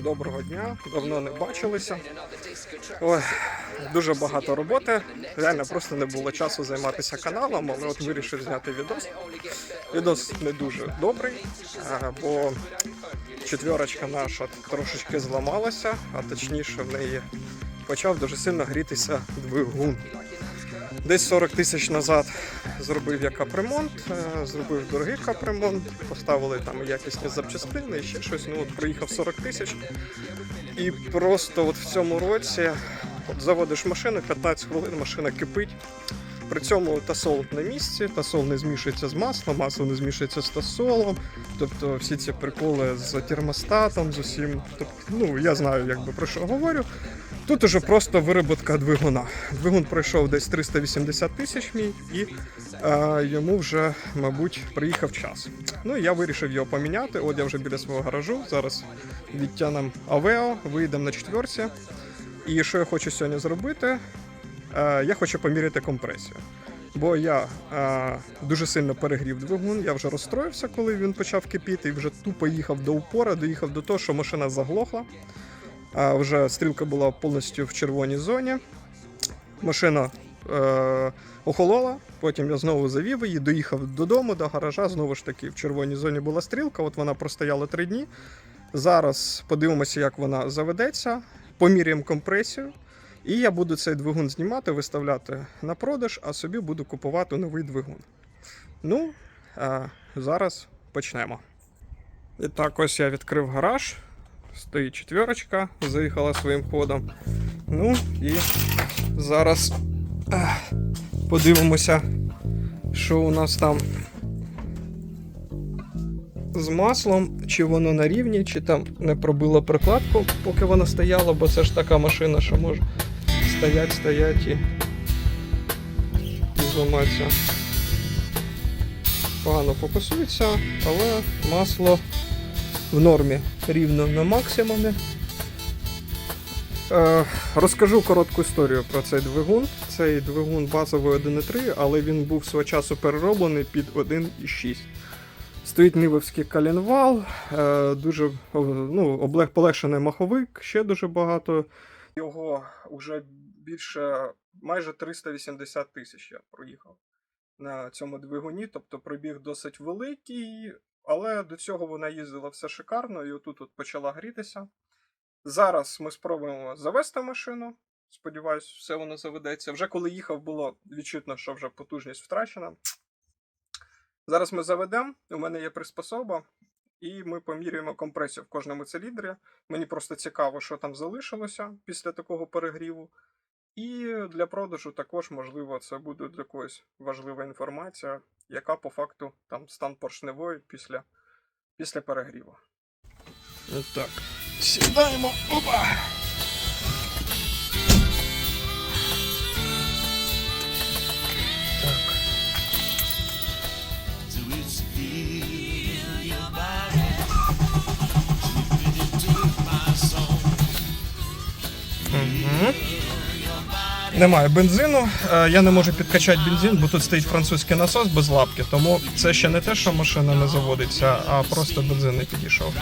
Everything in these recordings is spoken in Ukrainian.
доброго дня. Давно не бачилися. Ой, дуже багато роботи. Реально просто не було часу займатися каналом, але от вирішив зняти відос. Відос не дуже добрий, бо четверочка наша трошечки зламалася, а точніше в неї почав дуже сильно грітися двигун. Десь 40 тисяч назад зробив я капремонт, е, зробив дорогий капремонт, поставили там якісні запчастини і ще щось. Ну от приїхав 40 тисяч. І просто от в цьому році от заводиш машину, 15 хвилин машина кипить. При цьому тасол на місці, тасол не змішується з маслом, масло не змішується з тасолом. Тобто всі ці приколи з термостатом, з усім. Тобто, ну я знаю, якби про що говорю. Тут уже просто вироботка двигуна. Двигун пройшов десь 380 тисяч мій, і е, йому вже, мабуть, приїхав час. Ну і я вирішив його поміняти. От я вже біля свого гаражу. Зараз відтягнемо Авео, вийдемо на четверці. І що я хочу сьогодні зробити? Е, я хочу поміряти компресію. Бо я е, дуже сильно перегрів двигун, я вже розстроївся, коли він почав кипіти, і вже тупо їхав до упора, доїхав до того, що машина заглохла. А вже стрілка була повністю в червоній зоні. Машина е, охолола, потім я знову завів її, доїхав додому, до гаража. Знову ж таки, в червоній зоні була стрілка, от вона простояла три дні. Зараз подивимося, як вона заведеться, поміряємо компресію. І я буду цей двигун знімати, виставляти на продаж, а собі буду купувати новий двигун. Ну, а зараз почнемо. І так, ось я відкрив гараж. Стоїть четверочка, заїхала своїм ходом. Ну і зараз подивимося, що у нас там з маслом, чи воно на рівні, чи там не пробило прокладку, поки вона стояла, бо це ж така машина, що може стоять, стоять і зламатися. Погано фокусується, але масло в нормі рівно на максимумі. Е, розкажу коротку історію про цей двигун. Цей двигун базовий 1.3, але він був свого часу перероблений під 1.6. Стоїть нивовський калінвал, е, дуже ну, полегшений маховик, ще дуже багато. Його вже більше майже 380 тисяч я проїхав на цьому двигуні, тобто пробіг досить великий, але до цього вона їздила все шикарно, і отут от почала грітися. Зараз ми спробуємо завести машину. Сподіваюсь, все воно заведеться. Вже коли їхав, було відчутно, що вже потужність втрачена. Зараз ми заведемо. У мене є приспособа, і ми поміряємо компресію в кожному циліндрі. Мені просто цікаво, що там залишилося після такого перегріву. І для продажу також, можливо, це буде для когось важлива інформація, яка по факту там стан поршневої після, після перегріву. Так, сідаємо. Опа! Немає бензину. Е, Я не можу підкачати бензин, бо тут стоїть французький насос без лапки. Тому це ще не те, що машина не заводиться, а просто бензин не підійшов.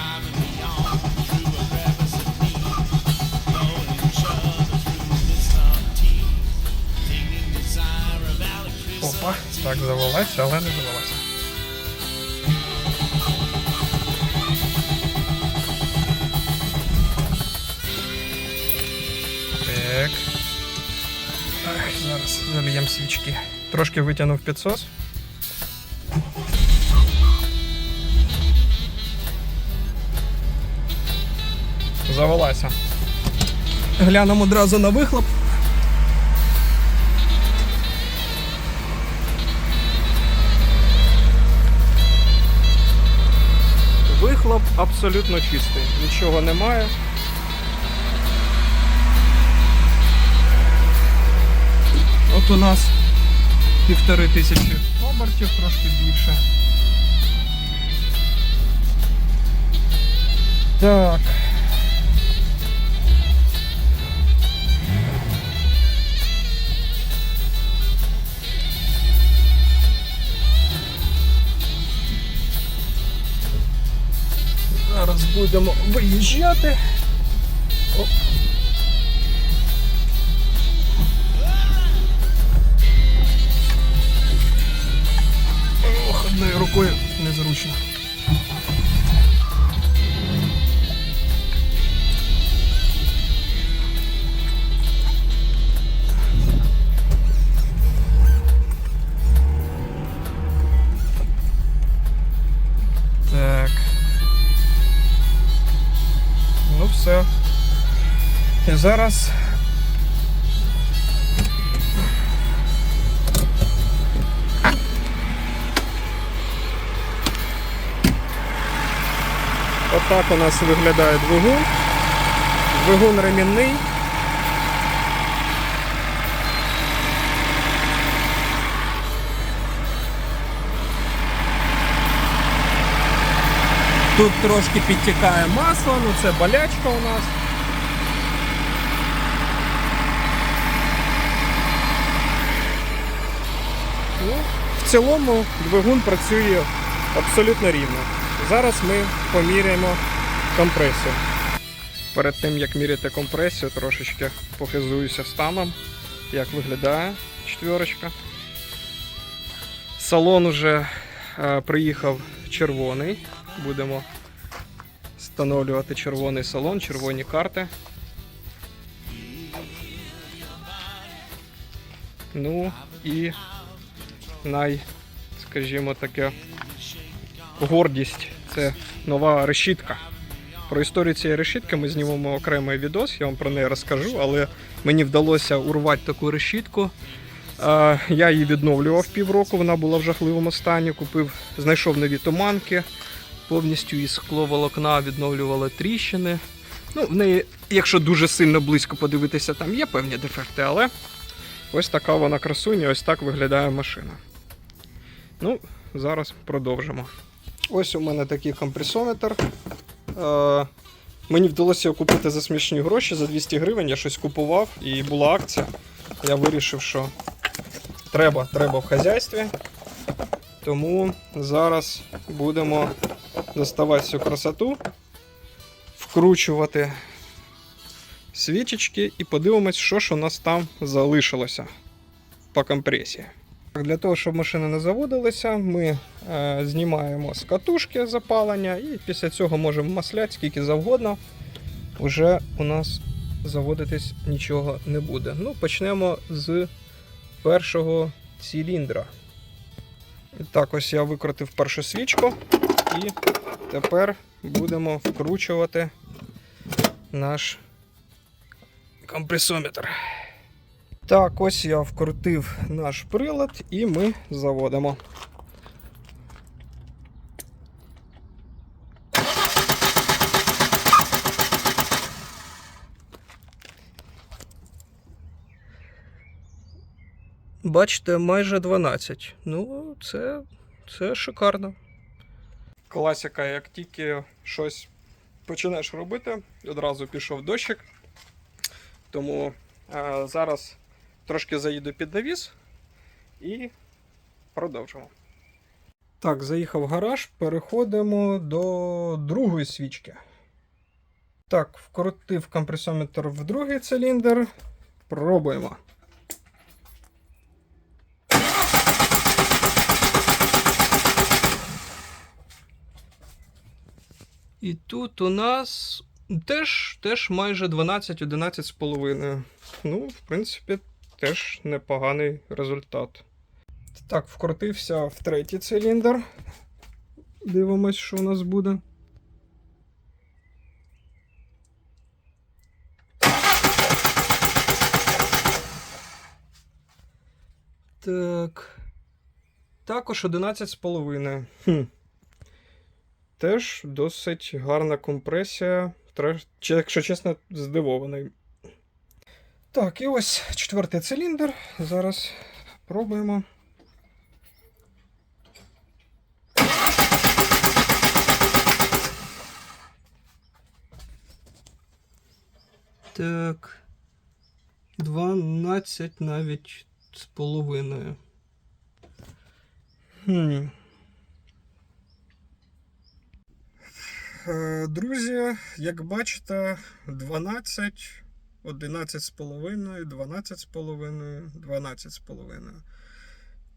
Опа, так завелася, але не завелася. Зальємо свічки. Трошки витягнув підсос. Завелася. Глянемо одразу на вихлоп. Вихлоп абсолютно чистий, нічого немає. У нас півтори тисячі обертів, трошки більше. Так. Зараз будемо виїжджати. Оп. Рукою незручно. Ну все. Зараз. Отак у нас виглядає двигун. Двигун ремінний. Тут трошки підтікає масло, ну це болячка у нас. Ну, в цілому двигун працює абсолютно рівно. Зараз ми поміряємо компресію. Перед тим як міряти компресію, трошечки похизуюся станом, як виглядає четверочка. Салон уже е, приїхав червоний. Будемо встановлювати червоний салон, червоні карти. Ну і най, скажімо таке, гордість це нова решітка. Про історію цієї решітки ми знімемо окремий відос, я вам про неї розкажу, але мені вдалося урвати таку решітку. Я її відновлював півроку, вона була в жахливому стані. Купив, знайшов нові туманки, повністю із скловолокна відновлювали тріщини. Ну, в неї, якщо дуже сильно близько подивитися, там є певні дефекти, але ось така вона красуня, ось так виглядає машина. Ну, зараз продовжимо. Ось у мене такий компресометр. Е, мені вдалося його купити за смішні гроші, за 200 гривень. Я щось купував і була акція. Я вирішив, що треба, треба в хазяйстві. Тому зараз будемо доставати всю красоту, вкручувати свічечки і подивимось, що ж у нас там залишилося по компресії. Для того, щоб машина не заводилася, ми е, знімаємо з катушки запалення і після цього можемо масляти скільки завгодно. Уже у нас заводитись нічого не буде. Ну, почнемо з першого циліндра. Так, ось я викрутив першу свічку і тепер будемо вкручувати наш компресометр. Так, ось я вкрутив наш прилад і ми заводимо. Бачите, майже 12. Ну, це, це шикарно. Класика, як тільки щось починаєш робити, одразу пішов дощик. Тому е, зараз трошки заїду під навіс і продовжимо. Так, заїхав гараж, переходимо до другої свічки. Так, вкрутив компресометр в другий циліндр. Пробуємо. І тут у нас теж, теж майже 12-11 з половиною. Ну, в принципі, теж непоганий результат. Так, вкрутився в третій циліндр. Дивимось, що у нас буде. Так. Також 11 з половиною. Хм. Теж досить гарна компресія. Якщо чесно, здивований. Так, і ось четвертий циліндр. Зараз пробуємо. Так. 12 навіть з половиною. Хм. Е, Друзі, як бачите, 12, 11 з половиною, 12 з половиною, 12 з половиною.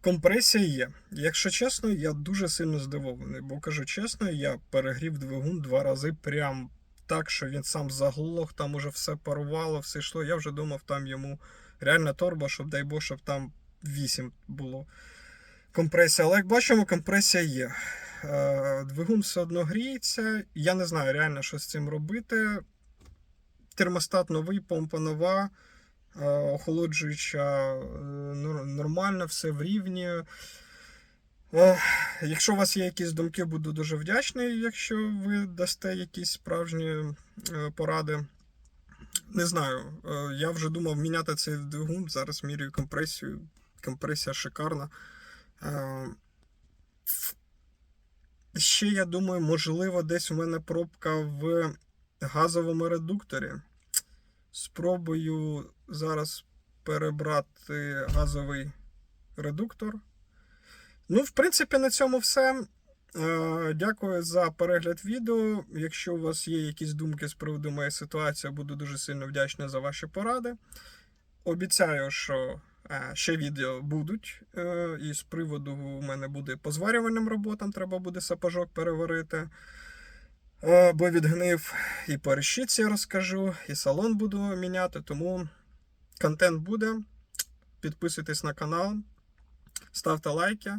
Компресія є. Якщо чесно, я дуже сильно здивований, бо кажу чесно, я перегрів двигун два рази прям так, що він сам заглох, там уже все парувало, все йшло. Я вже думав, там йому реально торба, щоб дай Бог, щоб там 8 було компресія. Але як бачимо, компресія є. Е, Двигун все одно гріється. Я не знаю реально, що з цим робити. Термостат новий, помпа нова, е, охолоджуюча е, нормально, все в рівні. Е, Якщо у вас є якісь думки, буду дуже вдячний, якщо ви дасте якісь справжні поради. Не знаю, я вже думав міняти цей двигун, зараз міряю компресію. Компресія шикарна. Ще я думаю, можливо, десь у мене пробка в газовому редукторі. Спробую зараз перебрати газовий редуктор. Ну, в принципі, на цьому все. Е, Дякую за перегляд відео. Якщо у вас є якісь думки з приводу моєї ситуації, буду дуже сильно вдячний за ваші поради. Обіцяю, що е, ще відео будуть. е, І з приводу у мене буде по зварювальним роботам, треба буде сапожок переварити. Е, Бо відгнив і по я розкажу, і салон буду міняти, тому контент буде. Підписуйтесь на канал, ставте лайки.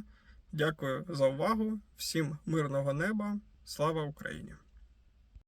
Дякую за увагу. Всім мирного неба. Слава Україні!